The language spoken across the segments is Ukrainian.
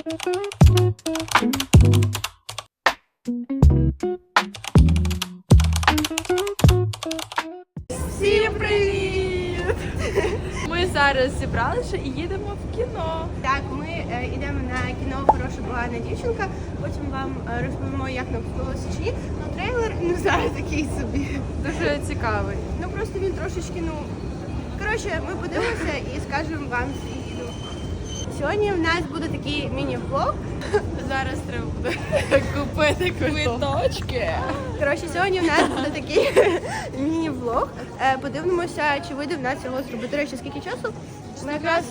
Всім привіт! Ми зараз зібралися і їдемо в кіно. Так, ми е, йдемо на кіно Хороша погана дівчинка. Потім вам е, розповімо, як нам сподобалося чи ні. Ну, трейлер не знаю, такий собі. Дуже цікавий. Ну просто він трошечки, ну. Коротше, ми подивимося і скажемо вам. Сьогодні в нас буде такий міні-влог. Зараз треба буде купити квиточки. Коротше, сьогодні в нас буде такий міні-влог. Е, Подивимося, чи вийде в нас його зробити. До речі, скільки часу? Ми якраз...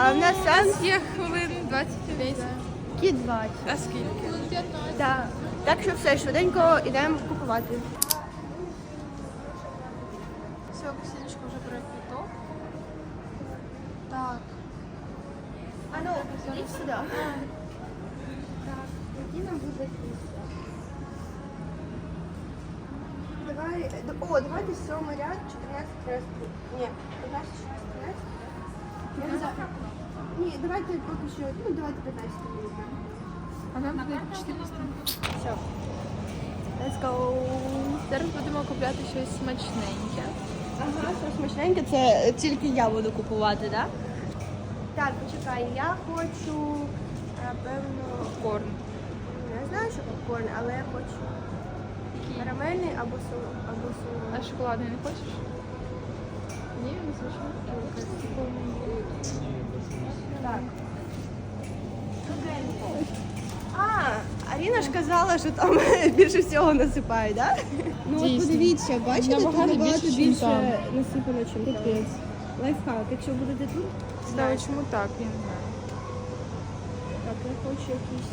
А в нас сеанс Є хвилин 25. кі 20. А скільки? Так. Так що все, швиденько йдемо купувати. А ну, ідіть сюди. Так, які нам буде? Давай, о, давайте сьомий ряд, 14 13. Ні, 15, 16, 13. Я не знаю. Ні, давайте поки що, ну давайте 15 візьмемо. А нам буде 400. Все. Let's go. Зараз будемо купляти щось смачненьке. Ага, що смачненьке, це тільки я буду купувати, так? Так, почекай, я хочу, напевно, Корн. не знаю, що попкорн, але я хочу карамельний або сол, або солоний. А шоколадний не хочеш? Ні, не смачно. Так. А, Аріна ж казала, що там більше всього насипають, так? Ну от Дійсно. подивіться, бачите, тут Набагато набагато більше, чим більше там. насипано, чим там. Лайфхак, якщо будете тут, Знаю, чому так, я не знаю. так, я хочу якісь.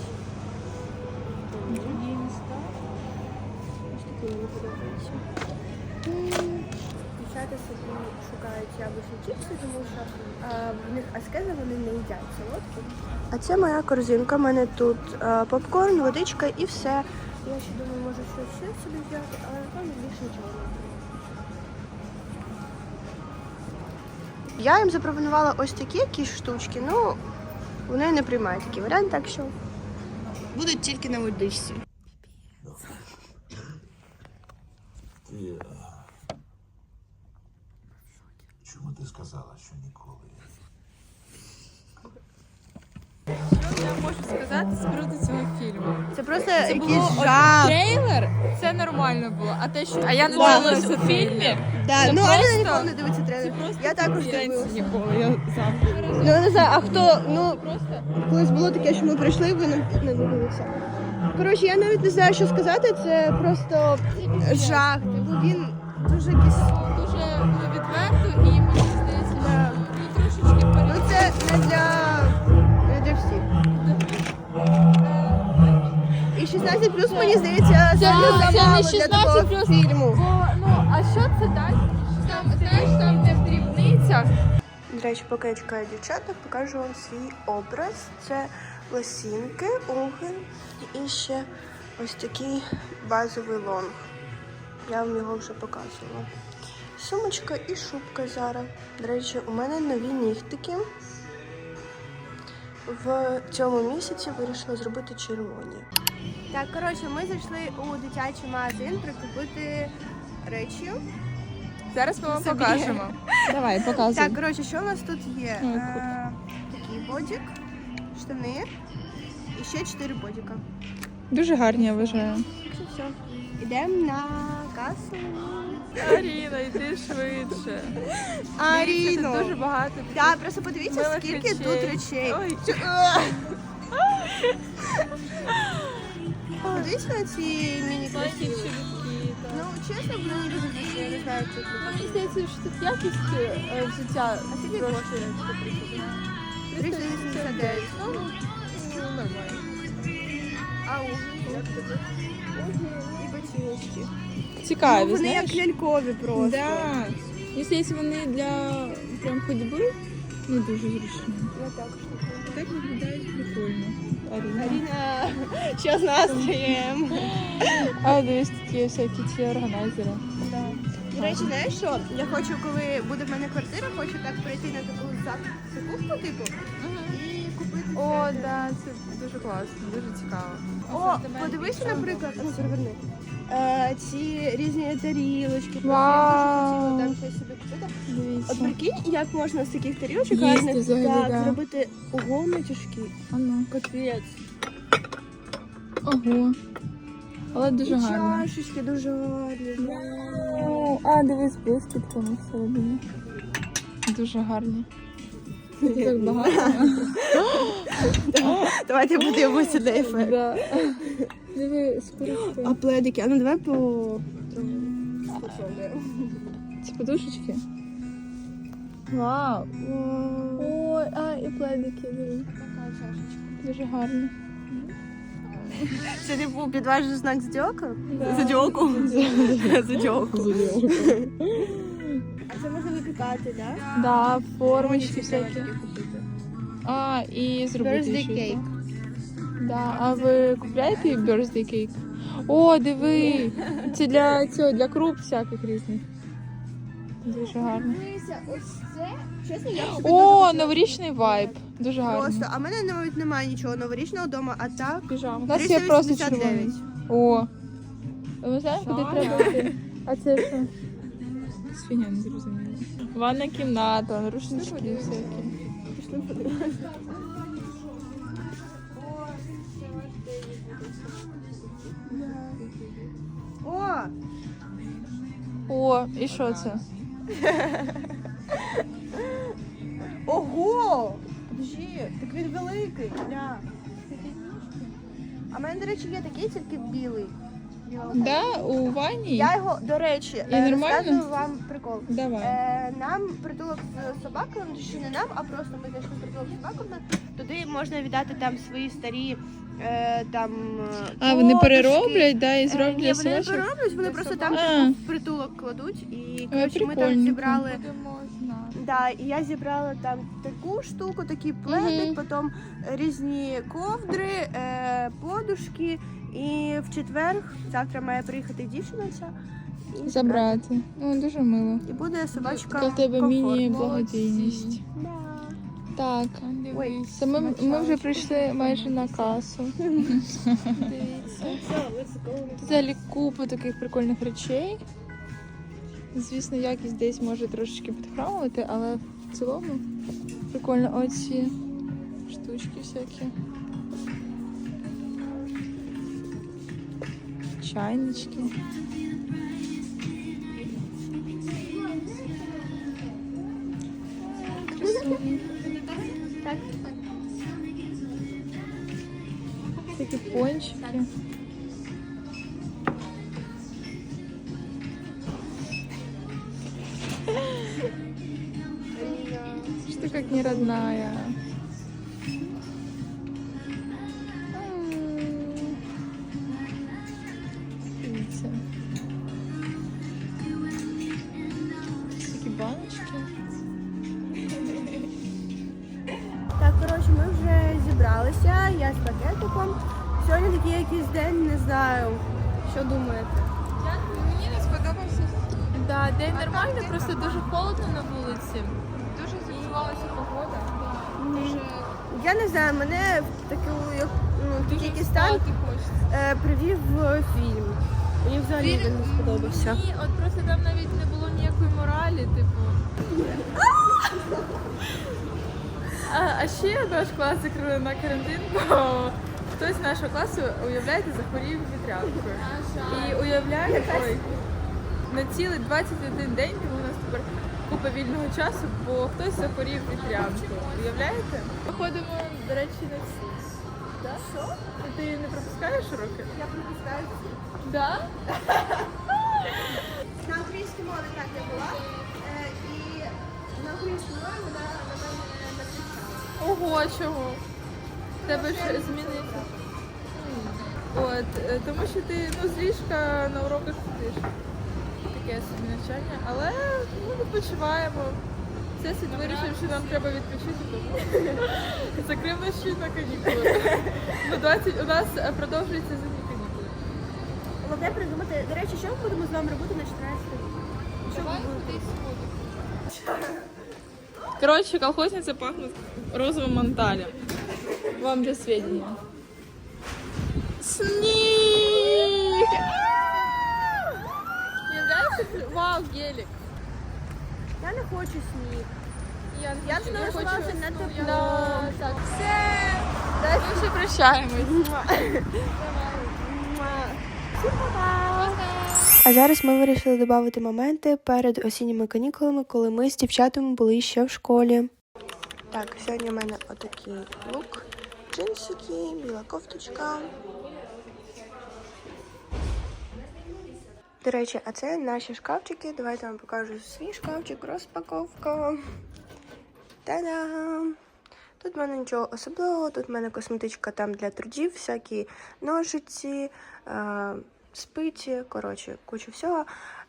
Ні, не став. Ось такі мені подобаються. Дівчата собі шукають яблучні чіпси, тому що а, в них аскеза вони не їдять солодкі. А це моя корзинка. У мене тут а, попкорн, водичка і все. Я ще думаю, може щось ще собі взяти, але напевно більше нічого не Я їм запропонувала ось такі якісь штучки, ну вони не приймають такий варіант, так що будуть тільки на водичці. Е, Чому ти сказала, що ніколи? Що я можу сказати з приводу цього фільму? Це просто Це якийсь було от жах. трейлер, це нормально було. А те, що а я не дивилася у фільмі. Да, Це ну просто- Аліна ніколи не дивиться трейлер. Я також дивилася. ніколи. Я. Ну я не знаю, а хто, ну Просто колись було таке, що ми прийшли, ви не, не дивилися. Коротше, я навіть не знаю, що сказати, це просто жах. Типу він дуже якийсь. дуже відверто і мені здається, що ну, трошечки Ну це не для, не. І 16 плюс, мені здається, Це- не замало для 16 такого плюс. фільму. Бо, ну, а що це дасть? Там, знаєш, там де в дрібницях. До речі, поки я чекаю дівчаток, покажу вам свій образ. Це лосінки, угін і ще ось такий базовий лонг. Я вам його вже показувала. Сумочка і шубка зараз. До речі, у мене нові нігтики. В цьому місяці вирішила зробити червоні. Так, коротше, ми зайшли у дитячий магазин прикупити речі. Зараз ми вам Собі. покажемо. Давай, показуй. Так, коротше, що у нас тут є? Ой, Е, такий бодік, штани і ще чотири бодіка. Дуже гарні, я вважаю. Все. Йдемо на касу. Аріна, йди швидше. Аріно! Тут дуже багато. Так, просто подивіться, милих скільки тут речей. Ой, Подивіться на ці міні маленькі красиві. чоловіки. так. Ну, чесно, мені дуже зручно, я не знаю, це Ну, Мені здається, що тут якість е, взуття А скільки трошки коштує? 389. Ну, ну, нормально. І ботиночки. Цікаві, Ну, вони як лялькові просто. Да. Мені здається, вони для прям ходьби не дуже зручні. Я також не Так виглядають прикольно. Аріна. Аріна, що з настроєм? А дивись, тут є всякі ці органайзери. Да. До речі, знаєш що? Я хочу, коли буде в мене квартира, хочу так прийти на таку зак- закупку, типу, і купити О, да, це дуже класно, дуже цікаво. О, подивися, наприклад, ну, переверни. Е, ці різні тарілочки, Вау. там щось собі купити. От прикинь, як можна з таких тарілочок Їсти гарних взагалі, так, да. зробити ого матюшки. А ну. Капець. Ого. Але дуже І гарно. чашечки дуже гарні. О, А, дивись, блискітками всередині. Дуже гарні. Так багато. Давайте подивимося на ефект. Да. Диви, скорости. А пледики, а ну давай по... Ці подушечки? Вау. Ой, а, і пледики, диви. Дуже гарно. Це був підважний знак здьоку? Да. Задьоку. Задьоку. А це можна випікати, так? Да, формочки всякі. А, і зробити Birthday cake. Да. А ви купляєте birthday cake? О, диви! Це для цього, для круп всяких різних. Дуже гарно. Дивися, ось це, чесно, я собі О, новорічний вайб. Дуже гарно. Просто, а в мене навіть немає нічого новорічного вдома, а так Піжама. У нас є просто 389. червоний. О. А Ми знаємо, куди треба йти. А це що? Якась не зрозуміла. Ванна кімната, рушнички всякі. О, О, і що це? ого! Подожди, так він великий. Бля. А в мене, до речі, є такий, тільки білий. Да, у ванні? Я його, до речі, І е, нормально? розказую вам прикол. Давай. Е, нам притулок з собаками, ну, ще не нам, а просто ми знайшли притулок з собаками. Туди можна віддати там свої старі е, там. е, А, вони подушки. перероблять, да, і Е, зроблять Ні, вони не перероблять, вони просто там А. в притулок кладуть. І коротше, ми там прикольненько. зібрали. Да, і я зібрала там таку штуку, такий пледик, Мгм. потім різні ковдри, е, подушки. І в четвер, завтра має приїхати дівчина і Забрати. Ну, дуже мило. І буде собачка. Така в тебе міні-благодійність. Да. Так. Ой, Це ми, ми вже прийшли майже на касу. Дивіться. Взагалі купа таких прикольних речей. Звісно, якість десь може трошечки підхрамувати, але в цілому прикольно оці штучки всякі. Чайнички. Красиві. Пончики. Что как не родная? Баночки. Так, коротше, ми вже зібралися, я з пакетиком. Сьогодні такий якийсь день, не знаю. Що думаєте? Мені не сподобався. Да, день нормальний, просто дуже холодно на вулиці. Дуже зіпсувалася погода. Я не знаю, мене в таку, ну, такий стан е, привів в фільм. Мені взагалі він не сподобався. Ні, от просто там навіть не було ніякої моралі, типу. А, а ще наш клас закрили на карантин, бо хтось з нашого класу, уявляєте, захворів вітрянкою. І уявляєте, ой, на цілий 21 день тому у нас тепер купа вільного часу, бо хтось захворів вітрянкою. Уявляєте? Ми ходимо, до речі, на. Да? Що? Ти не пропускаєш уроки? Я пропускаю. Да? На українській мові так я була. Е, і на українській мові вона на мене не кричала. Ого, чого? Тебе ж зміниться. От, е, тому що ти ну, з ліжка на уроках сидиш. Таке собі навчання. Але ну, відпочиваємо. Все світ вирішив, що нам треба відпочити, тому закрив ще на канікули. Ну, 20, у нас е, продовжується зимні канікули. Головне придумати. До речі, що ми будемо з вами робити на 14 рік? Що ви будете? Коротше, колхозниця пахне розовим манталем. Вам для сведения. Снег! Мне нравится? Вау, гелик. Я не хочу сніг. Я, Я ж не хочу на тепло. Да, так, все. Ми вже прощаємось. А зараз ми вирішили додати моменти перед осінніми канікулами, коли ми з дівчатами були ще в школі. Так, сьогодні в мене отакий лук, джинсики, біла кофточка. До речі, а це наші шкафчики. Давайте вам покажу свій шкафчик, розпаковка. Та-дам! Тут в мене нічого особливого, тут в мене косметичка там для трудів, всякі ножиці, е, спиці, коротше, куча всього.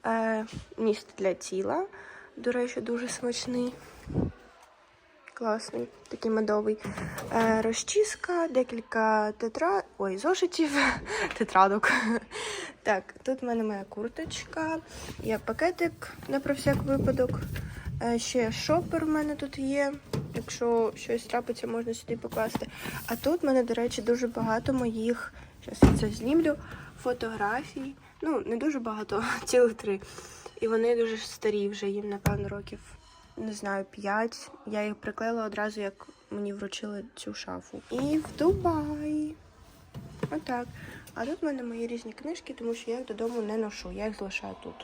Е, міст для тіла, до речі, дуже смачний. Класний, такий медовий. Е, розчіска, декілька тетра... Ой, зошитів, тетрадок. Так, тут в мене моя курточка, є пакетик на про всяк випадок. Е, ще шопер в мене тут є. Якщо щось трапиться, можна сюди покласти. А тут в мене, до речі, дуже багато моїх. Зараз я це знімлю. Фотографій. Ну, не дуже багато, цілих три. І вони дуже старі вже, їм, напевно, років, не знаю, п'ять. Я їх приклеїла одразу, як мені вручили цю шафу. І в Дубай. Отак. А тут в мене мої різні книжки, тому що я їх додому не ношу, я їх залишаю тут.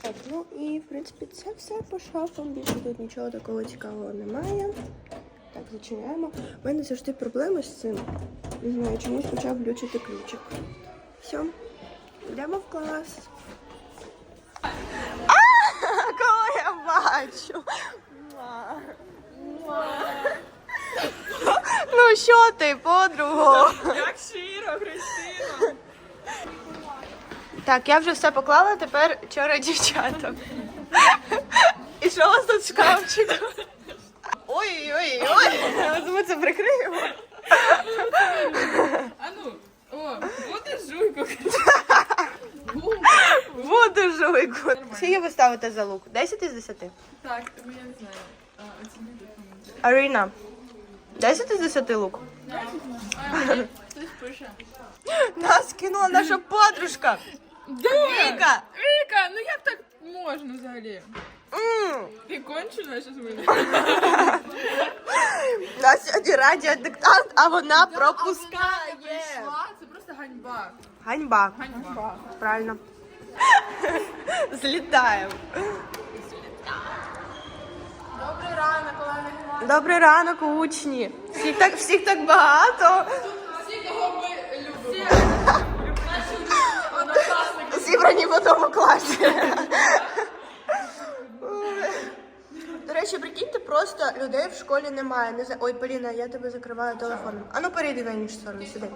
Так, ну і в принципі це все по шафам. Більше тут нічого такого цікавого немає. Так, зачиняємо. У мене завжди проблеми з цим. Не знаю, чомусь почав глючити ключик. Все, йдемо в клас. А, кого я бачу? Ну що ти, подруго? Як щиро, Христина. Так, я вже все поклала, тепер вчора дівчата. І що у вас тут в шкафчику? Ой-ой-ой, ми це прикриємо. А ну, о, буде жуйку. Жуйку. Скільки ви ставите за лук? 10 із 10? Так, ну я не знаю. А, оці. Аріна, 10 із 10 лук? Хтось пише. Нас кинула наша подружка. Віка. Віка, ну як так можна взагалі? Ти кончена щось? У нас сьогодні радіодиктант, а вона пропускає. Це просто ганьба. Ганьба. Ганьба. Правильно. Злітаємо. Добрий ранок, Олена Геннадій. Добрий ранок, учні. Всіх так, всіх так багато. Всі, кого ми любимо. Наші однокласники. Зібрані в одному класі. Речі, прикиньте, просто людей в школі немає. Не за... Ой, Поліна, я тебе закриваю телефоном. А ну перейди на іншу сторону сюди.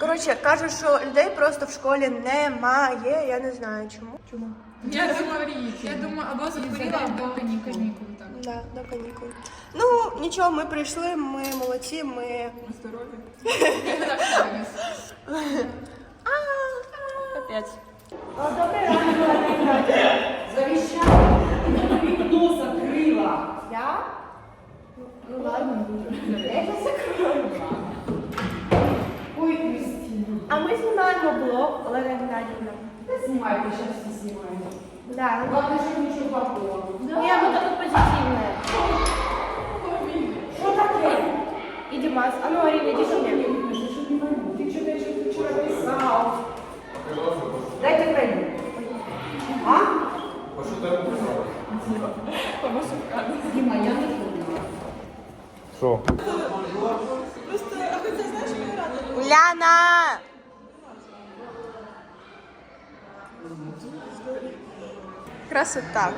Коротше, кажуть, що людей просто в школі немає. Я не знаю чому. Чому? Я думаю, я думаю, або захворіла, або канікул. так. Да, до канікул. Ну, нічого, ми прийшли, ми молодці, ми. Здорові. Капець. Вікно закрила. Ой, Кристина. А ми знімаємо блог Олена Геннадівна. Да снимайте, сейчас все снимаем. Да. Главное, чтобы ничего плохого. Ні, ми таке позитивне. Что такое? І Дімас. А ну, Аріна, іди сюди. Ты что не пойму? Ты что-то еще вчера Я не. Що? Уляна! Красота.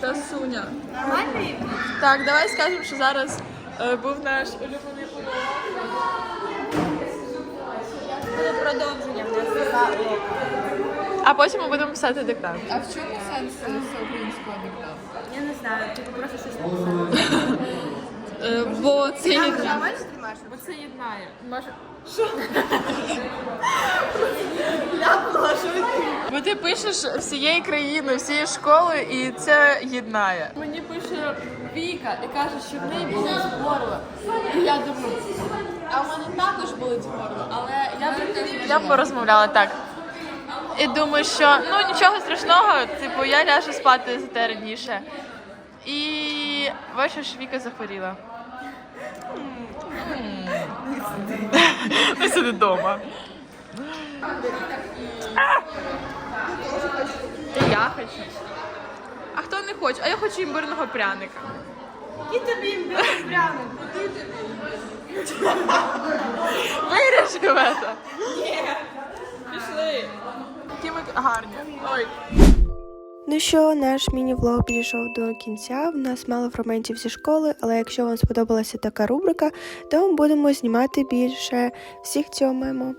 Красуня. Нормальний? Так, давай скажемо, що зараз е, був наш улюблений Буде продовження в нас. А потім ми будемо писати диктант. А в чому сенс українського диктанту? Я не знаю, типу просто щось написати. Е, бо це тримаєш? Бо це єднає. Може... Бо ти пишеш всією країною, всією школою, і це єднає. Мені пише Віка і каже, що в неї болить горло. І я думаю, а в мене також болить горло, але я б я б порозмовляла так. І думаю, що ну нічого страшного, типу, я ляжу спати за те раніше. І бачиш, Віка захворіла. Ми сиди вдома. Я хочу. А хто не хоче? А я хочу імбирного пряника. І тобі імбирний пряник. Вирішив це. Ні. Пішли. Які ми гарні. Ой. Ну що, наш міні-влог підійшов до кінця. В нас мало фрагментів зі школи, але якщо вам сподобалася така рубрика, то ми будемо знімати більше. Всіх цьомаємо!